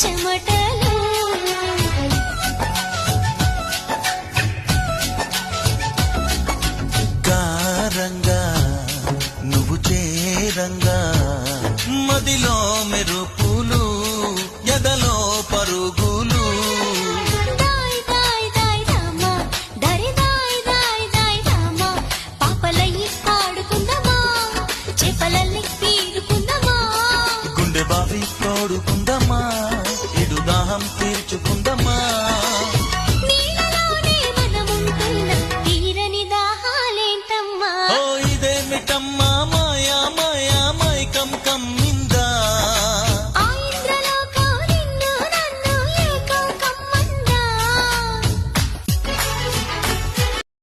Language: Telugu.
చెమటలు కారంగా నువ్వు చేరంగా మదిలో మెరుపు కలిసి తోడుకుందమ్మా. ఇడు దాహం తీర్చుకుందమ్మా. తీరని ఓ ఇదేమిటమ్మా మాయా మాయా మైకం కమ్మ.